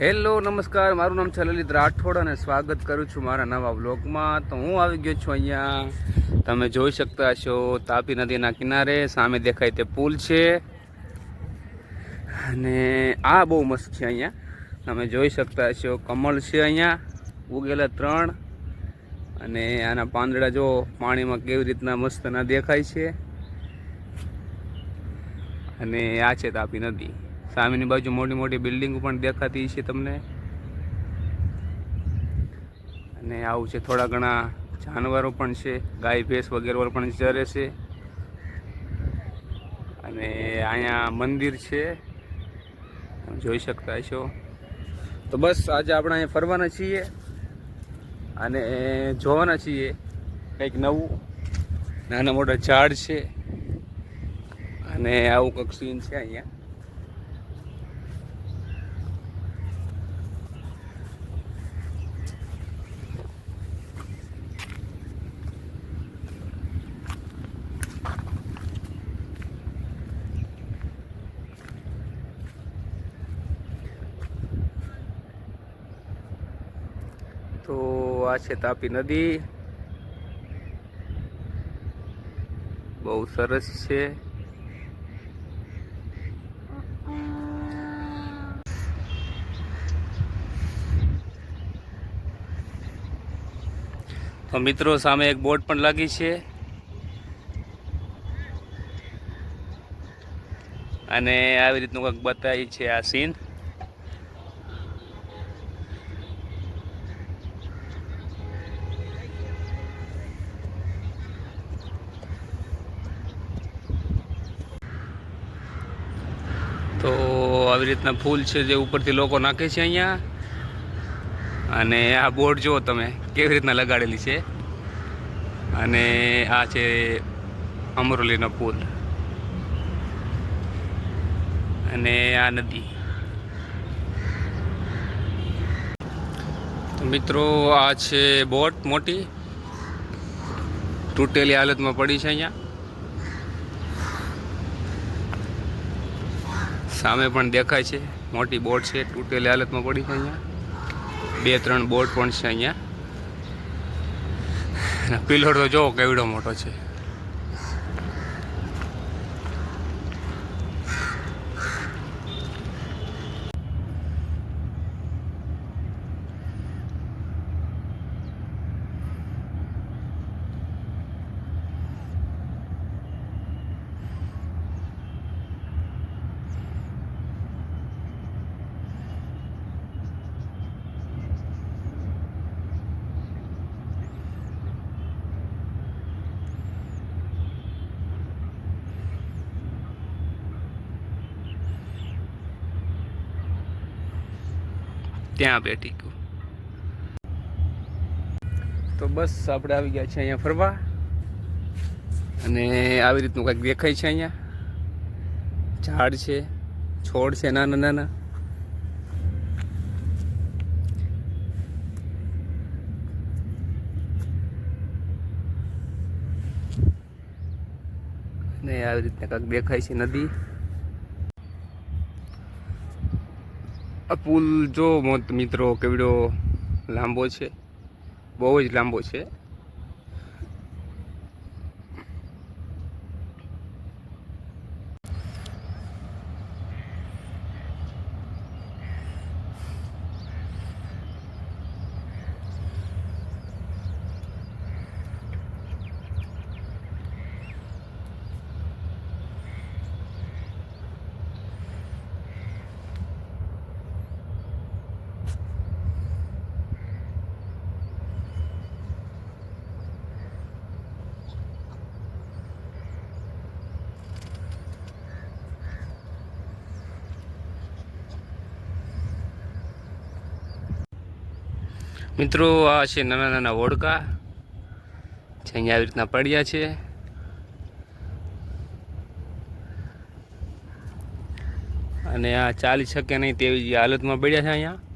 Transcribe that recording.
Hello, નમસ્કાર. મારું નામ છે લલિત રાઠોડ અને સ્વાગત કરું છું મારા નવા બ્લોગમાં તો હું આવી ગયો છું અહીંયા. તમે જોઈ શકતા છો તાપી નદીના કિનારે. સામે દેખાય તે પુલ છે. અને આ બહુ મસ્ત છે અહીંયા. તમે જોઈ શકતા છો કમળ છે અહીંયા. ઉગેલા ત્રણ. અને આના પાંદડા જો પાણીમાં કેવી રીતના મસ્ત ના દેખાય છે. અને આ છે તાપી નદી. સામેની બાજુ મોટી મોટી બિલ્ડિંગ પણ દેખાતી છે તમને. અને આવું છે, થોડા ઘણા જાનવરો પણ છે, ગાય, ભેંસ વગેરે પણ ચરે છે. અને અહીંયા મંદિર છે. જોઈ શકતા છો તો બસ, આજે આપણે અહીંયા ફરવાના છીએ અને જોવાના છીએ કંઈક નવું. નાના મોટા ઝાડ છે. અને આવું કંઈક છે અહીંયા. તો આ છે તાપી નદી. બહુ સરસ છે. તો મિત્રો, સામે એક બોટ પણ લાગી છે. અને આવી રીતનું કંઈક બતાવી છે આ સીન તો આવી રીતના ફૂલ છે જે ઉપરથી લોકો નાખે છે અહીંયા. અને આ બોર્ડ જુઓ તમે, કેવી રીતના લગાડેલી છે. અને આ છે અમરોલીનો પુલ. અને આ નદી. મિત્રો, આ છે બોટ મોટી. તૂટેલી હાલતમાં પડી છે અહીંયા. સામે પણ દેખાય છે. મોટી બોટ છે. તૂટેલી હાલતમાં પડી છે અહીંયા. બે, ત્રણ બોટ પણ છે અહીંયા. પિલર તો જોવો કેવડો મોટો છે. ત્યાં બેઠી ગયું. તો બસ આપણે આવી ગયા છીએ અહીંયા ફરવા. અને આવી રીતનું કંઈક દેખાય છે અહીંયા. ઝાડ છે, છોડ છે, નાના નાના. ને આવી રીતના કંઈક દેખાય છે નદી. આ પુલ જો મોત મિત્રો કેવડો લાંબો છે? બહુ જ લાંબો છે. મિત્રો, આ છે નાના નાના વોડકા. છે અહીંયા આવી રીતના પડ્યા છે. અને આ ચાલી શકે નહીં તેવી હાલતમાં પડ્યા છે અહીંયા.